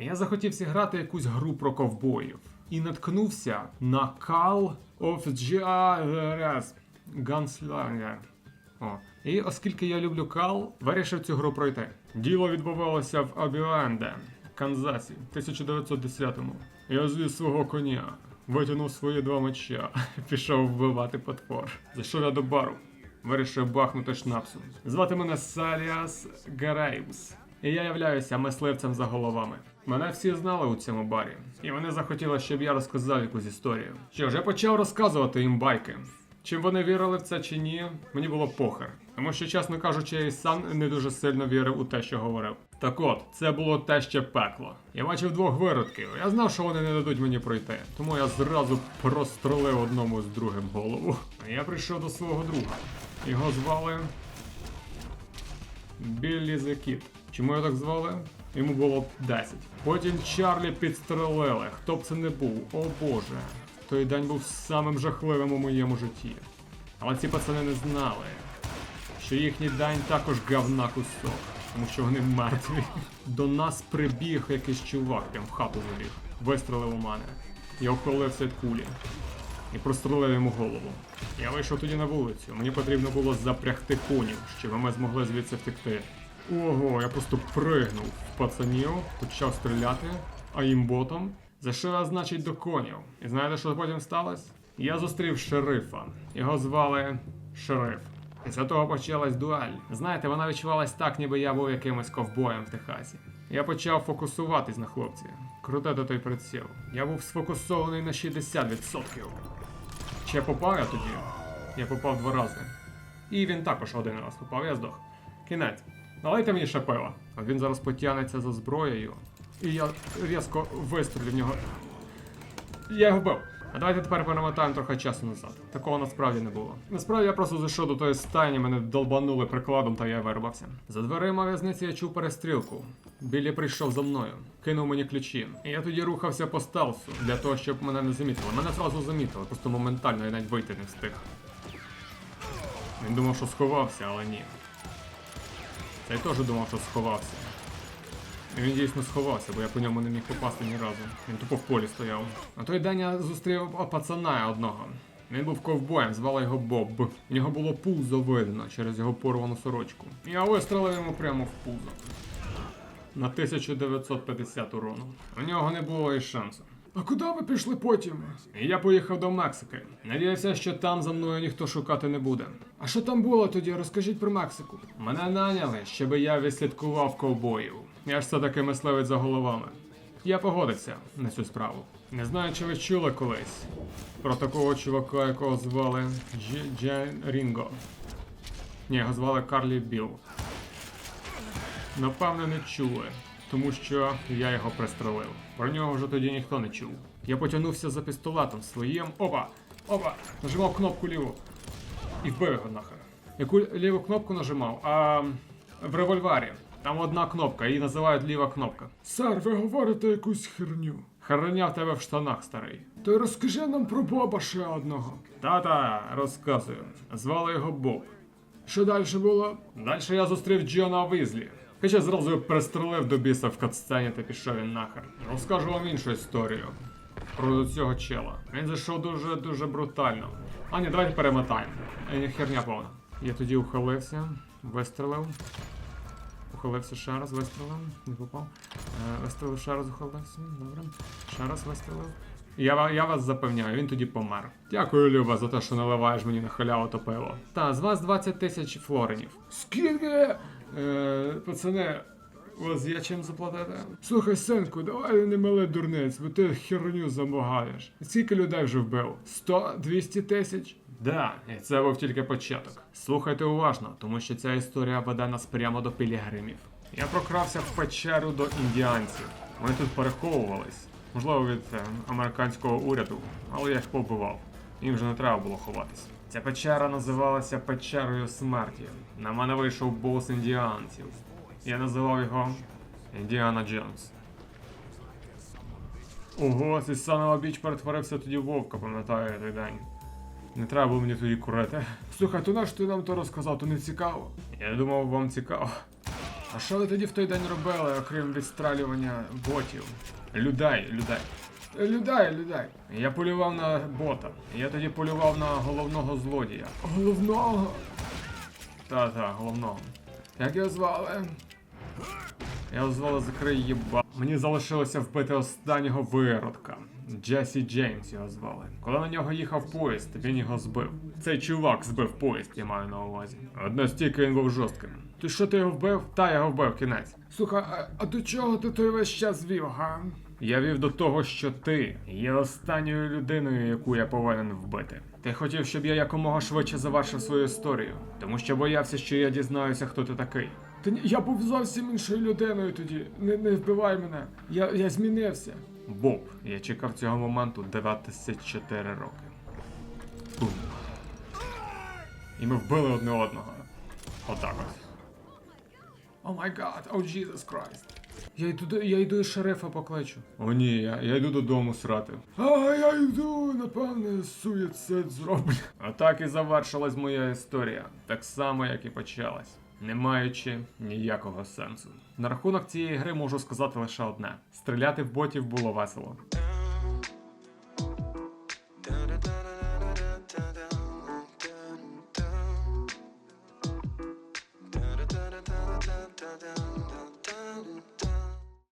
Я захотів зіграти якусь гру про ковбоїв і наткнувся на Call of Juarez Gunslinger. О. І оскільки я люблю Кал, вирішив цю гру пройти. Діло відбувалося в Абіленде, Канзасі, 1910-му. Я зліз свого коня, витягнув свої два меча, пішов вбивати потвор. Зайшов я до бару, вирішив бахнути шнапсу. Звати мене Саліас Гареймс. І я являюся мисливцем за головами. Мене всі знали у цьому барі, і вони захотіли, щоб я розказав якусь історію. Що я почав розказувати їм байки. Чим вони вірили в це чи ні, мені було похер. Тому що, чесно кажучи, я і сам не дуже сильно вірив у те, що говорив. Так от, це було те ще пекло. Я бачив двох виродків. Я знав, що вони не дадуть мені пройти. Тому я зразу прострелив одному з другим голову. А я прийшов до свого друга. Його звали Біллі Kid. Чому його так звали? Йому було 10. Потім Чарлі підстрелили. Хто б це не був, о боже. Той день був самим жахливим у моєму житті. Але ці пацани не знали, що їхній день також говна кусок, тому що вони мертві. До нас прибіг якийсь чувак, прям в хату забіг. Вистрелив у мене. Я ухилився від кулі і прострелив йому голову. Я вийшов тоді на вулицю. Мені потрібно було запрягти конів, щоб ми змогли звідси втекти. Ого, я просто пригнув в пацанів, почав стріляти, а їм ботом. Зайшов я, значить, до конів. І знаєте, що потім сталося? Я зустрів шерифа. Його звали Шериф. Після того почалась дуель. Знаєте, вона відчувалась так, ніби я був якимось ковбоєм в Техасі. Я почав фокусуватись на хлопці, крутити той приціл. Я був сфокусований на 60%. Чи попав я тоді? Я попав два рази. І він також один раз попав, я здох. Кінець. Налийте мені ще пива. А він зараз потягнеться за зброєю. І я різко вистрілю в нього. Я його вбив. А давайте тепер перемотаємо трохи часу назад. Такого насправді не було. Насправді я просто зайшов до тої стайні, мене долбанули прикладом, та я вирвався. За дверима в'язниці я чув перестрілку. Біллі прийшов за мною, кинув мені ключі. І я тоді рухався по стелсу для того, щоб мене не замітили. Мене зразу замітили, просто моментально я навіть вийти не встиг. Він думав, що сховався, але ні. Цей теж думав, що сховався. І він дійсно сховався, бо я по ньому не міг попасти ні разу. Він тупо в полі стояв. На той день я зустрів пацана одного. Він був ковбоєм, звали його Боб. У нього було пузо видно через його порвану сорочку. Я вистрелив йому прямо в пузо. На 1950 урону. У нього не було і шансу. А куди ви пішли потім? Я поїхав до Мексики. Надіявся, що там за мною ніхто шукати не буде. А що там було тоді? Розкажіть про Мексику. Мене наняли, щоб я відслідкував ковбоїв. Я ж все таки мисливець за головами. Я погодився на цю справу. Не знаю, чи ви чули колись про такого чувака, якого звали Джен Рінго. Ні, його звали Карлі Білл. Напевно, не чули, тому що я його пристрелив. Про нього вже тоді ніхто не чув. Я потягнувся за пістолетом своїм. Опа! Опа! Нажимав кнопку ліву. І вбив його нахер. Яку ліву кнопку нажимав? А в револьварі. Там одна кнопка, її називають ліва кнопка. Сер, ви говорите якусь херню. Херня в тебе в штанах, старий. То й розкажи нам про Боба ще одного. Та-та, розказую. Звали його Боб. Що далі було? Далі я зустрів Джона Візлі. Хоча зразу його пристрелив до біса в катсцені та пішов він нахер. Розкажу вам іншу історію. Про цього чела. Він зайшов дуже дуже брутально. А ні, давайте перемотаємо. Е, Херня повна. Я тоді ухилився, вистрелив. Ухилився ще раз, вистрелив, не попав. Е, вистрелив ще раз, ухилився. Добре. Ще раз вистрелив. Я, я вас запевняю, він тоді помер. Дякую, Люба, за те, що наливаєш мені на халяву то пиво. Та, з вас 20 тисяч флоринів. Скільки? Е, пацани, у вас є чим заплатити? Слухай, синку, давай не мили дурниць, бо ти херню замагаєш. Скільки людей вже вбив? 100-200 тисяч? Да, і це був тільки початок. Слухайте уважно, тому що ця історія веде нас прямо до пілігримів. Я прокрався в печеру до індіанців. Вони тут переховувались. Можливо, від е, американського уряду, але я їх побивав. Їм вже не треба було ховатись. Ця печера називалася печерою смерті. На мене вийшов бос індіанців. Я називав його Індіана Джонс. Ого, цей Санова біч перетворився тоді вовка, пам'ятаю я той день. Не треба було мені тоді курити. Слухай, то наш ти нам то розказав, то не цікаво. Я думав, вам цікаво. А що ви тоді в той день робили, окрім відстралювання ботів? Людей, людей. Людей, людей. Я полював на бота. Я тоді полював на головного злодія. Головного? Та-та, головного. Як його звали? Його звали Закрий Єба. Мені залишилося вбити останнього виродка. Джесі Джеймс його звали. Коли на нього їхав поїзд, він його збив. Цей чувак збив поїзд, я маю на увазі. Одно стільки він був жорстким. Ти що ти його вбив? Та я його вбив, кінець. Слухай, а, а до чого ти той весь час вів, га? Я вів до того, що ти є останньою людиною, яку я повинен вбити. Ти хотів, щоб я якомога швидше завершив свою історію, тому що боявся, що я дізнаюся, хто ти такий. Та ні, я був зовсім іншою людиною тоді. Не, не вбивай мене. Я, я змінився. Боб, я чекав цього моменту 24 роки. Бум. І ми вбили одне одного. Отак от. О май гад, о Jesus Christ. Я йду, до- я йду і шерифа покличу. О ні, я, я йду додому срати. А я йду, напевне, суїцид зроблю. Отак і завершилась моя історія. Так само, як і почалась. Не маючи ніякого сенсу. На рахунок цієї гри можу сказати лише одне: стріляти в ботів було весело.